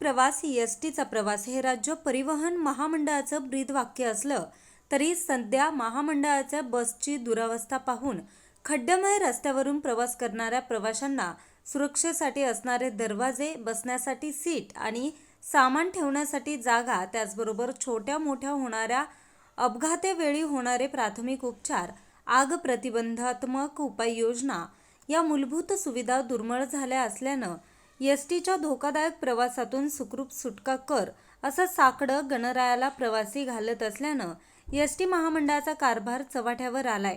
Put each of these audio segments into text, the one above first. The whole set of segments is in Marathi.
प्रवासी प्रवास एस टीचा प्रवास हे राज्य परिवहन महामंडळाचं ब्रीदवाक्य असलं तरी सध्या महामंडळाच्या बसची दुरावस्था पाहून खड्ड्यामय रस्त्यावरून प्रवास करणाऱ्या प्रवाशांना सुरक्षेसाठी असणारे दरवाजे बसण्यासाठी सीट आणि सामान ठेवण्यासाठी जागा त्याचबरोबर छोट्या मोठ्या होणाऱ्या अपघातेवेळी होणारे प्राथमिक उपचार आग प्रतिबंधात्मक उपाययोजना या मूलभूत सुविधा दुर्मिळ झाल्या असल्यानं एस टीच्या धोकादायक प्रवासातून सुखरूप सुटका कर असं साकडं गणरायाला प्रवासी घालत असल्यानं एस टी महामंडळाचा कारभार चव्हाट्यावर आलाय.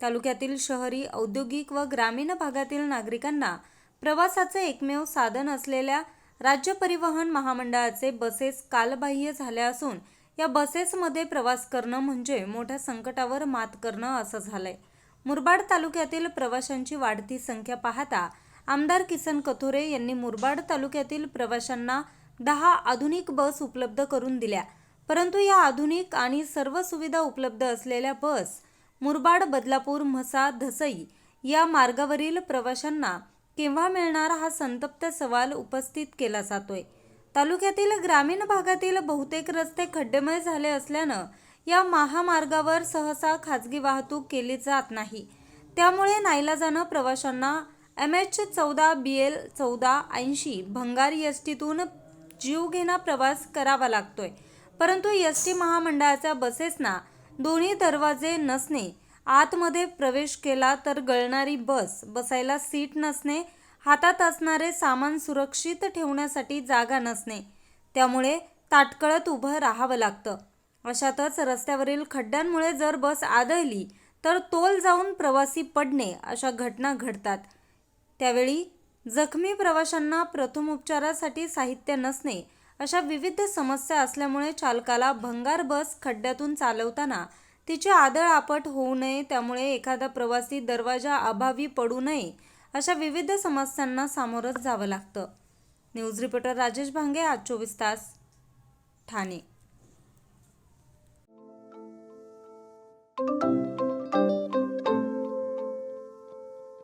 तालुक्यातील शहरी औद्योगिक व ग्रामीण भागातील नागरिकांना प्रवासाचं एकमेव साधन असलेल्या राज्य परिवहन महामंडळाचे बसेस कालबाह्य झाल्या असून या बसेसमध्ये प्रवास करणं म्हणजे मोठ्या संकटावर मात करणं असं झालंय. मुरबाड तालुक्यातील प्रवाशांची वाढती संख्या पाहता आमदार किसन कथोरे यांनी मुरबाड तालुक्यातील प्रवाशांना दहा आधुनिक बस उपलब्ध करून दिल्या. परंतु या आधुनिक आणि सर्व सुविधा उपलब्ध असलेल्या बस मुरबाड बदलापूर म्हसा धसई या मार्गावरील प्रवाशांना केव्हा मिळणार हा संतप्त सवाल उपस्थित केला जातोय. तालुक्यातील ग्रामीण भागातील बहुतेक रस्ते खड्डेमय झाले असल्यानं या महामार्गावर सहसा खाजगी वाहतूक केली जात नाही. त्यामुळे नाईलाजानं प्रवाशांना एम एच चौदा बी एल चौदा ऐंशी भंगारी एस टीतून जीवघेणा प्रवास करावा लागतोय. परंतु एस टी महामंडळाच्या बसेसना दोन्ही दरवाजे नसणे आतमध्ये प्रवेश केला तर गळणारी बस बसायला सीट नसणे हातात असणारे सामान सुरक्षित ठेवण्यासाठी जागा नसणे त्यामुळे ताटकळत उभं राहावं लागतं. अशातच रस्त्यावरील खड्ड्यांमुळे जर बस आदळली तर तोल जाऊन प्रवासी पडणे अशा घटना घडतात. त्यावेळी जखमी प्रवाशांना प्रथमोपचारासाठी साहित्य नसणे अशा विविध समस्या असल्यामुळे चालकाला भंगार बस खड्ड्यातून चालवताना तिची आदळ आपट होऊ नये त्यामुळे एखादा प्रवासी दरवाजा अभावी पडू नये अशा विविध समस्यांना सामोरं जावं लागतं. न्यूज रिपोर्टर राजेश भांगे आज चोवीस तास ठाणे.